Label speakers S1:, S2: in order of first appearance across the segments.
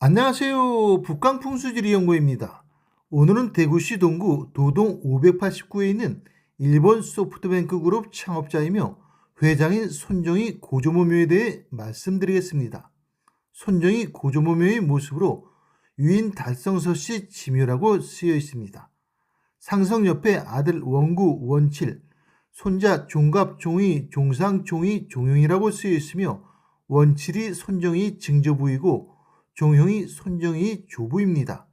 S1: 안녕하세요. 북강풍수지리연구입니다. 오늘은 대구시 동구 도동 589에 있는 일본 소프트뱅크 그룹 창업자이며 회장인 손정희 고조모묘에 대해 말씀드리겠습니다. 손정희 고조모묘의 모습으로 유인 달성서 씨 지묘라고 쓰여 있습니다. 상성 옆에 아들 원구 원칠, 손자 종갑 종이 종상 종이 종용이라고 쓰여 있으며 원칠이 손정희 증조부이고 종형이 손정희 조부입니다.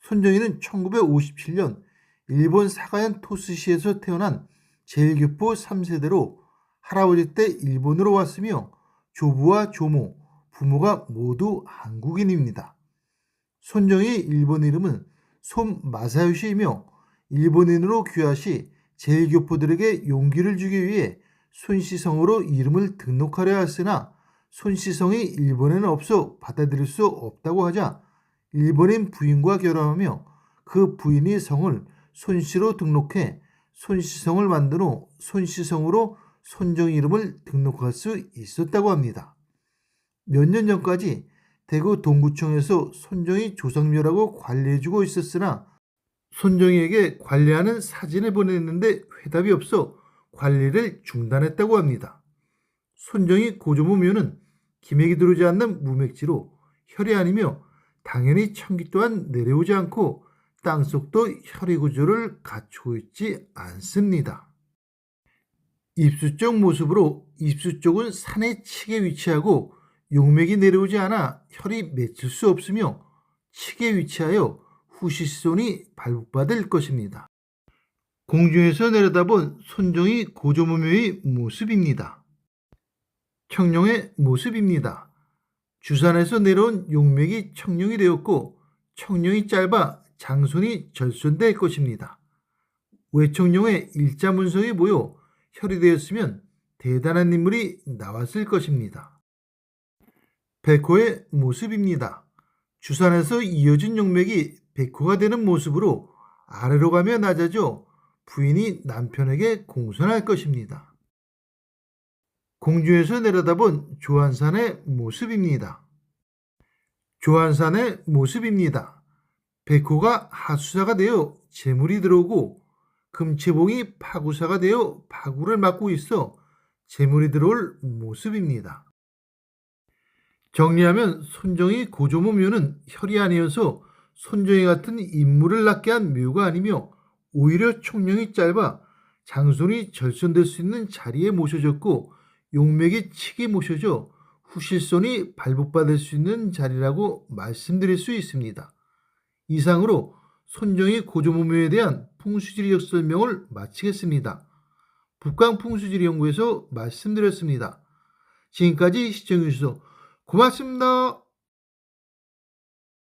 S1: 손정희는 1957년 일본 사가현 토스시에서 태어난 제일교포 3세대로 할아버지 때 일본으로 왔으며 조부와 조모, 부모가 모두 한국인입니다. 손정희 일본 이름은 솜 마사요시이며 일본인으로 귀화 시 제일교포들에게 용기를 주기 위해 손시성으로 이름을 등록하려 했으나 손시성이 일본에는 없어 받아들일 수 없다고 하자 일본인 부인과 결혼하며 그 부인이 성을 손씨로 등록해 손시성을 만든 후 손시성으로 손정 이름을 등록할 수 있었다고 합니다. 몇 년 전까지 대구 동구청에서 손정이 조상묘라고 관리해주고 있었으나 손정이에게 관리하는 사진을 보냈는데 회답이 없어 관리를 중단했다고 합니다. 손정이 고조모묘는 기맥이 들어오지 않는 무맥지로 혈이 아니며 당연히 천기 또한 내려오지 않고 땅속도 혈의 구조를 갖추고 있지 않습니다. 입수 쪽 모습으로 입수 쪽은 산의 측에 위치하고 용맥이 내려오지 않아 혈이 맺힐 수 없으며 측에 위치하여 후시손이 발육받을 것입니다. 공중에서 내려다본 손정이 고조모묘의 모습입니다. 청룡의 모습입니다. 주산에서 내려온 용맥이 청룡이 되었고 청룡이 짧아 장손이 절손될 것입니다. 외청룡의 일자 문성이 모여 혈이 되었으면 대단한 인물이 나왔을 것입니다. 백호의 모습입니다. 주산에서 이어진 용맥이 백호가 되는 모습으로 아래로 가며 낮아져 부인이 남편에게 공손할 것입니다. 공주에서 내려다본 조한산의 모습입니다. 조한산의 모습입니다. 백호가 하수사가 되어 재물이 들어오고 금채봉이 파구사가 되어 파구를 맡고 있어 재물이 들어올 모습입니다. 정리하면 손정이 고조모 묘는 혈이 아니어서 손정이 같은 인물을 낳게 한 묘가 아니며 오히려 총령이 짧아 장손이 절손될 수 있는 자리에 모셔졌고 용맥이 치게 모셔져 후실손이 발복받을 수 있는 자리라고 말씀드릴 수 있습니다. 이상으로 손정희 고조모묘에 대한 풍수지리적 설명을 마치겠습니다. 북광풍수지리연구에서 말씀드렸습니다. 지금까지 시청해주셔서 고맙습니다.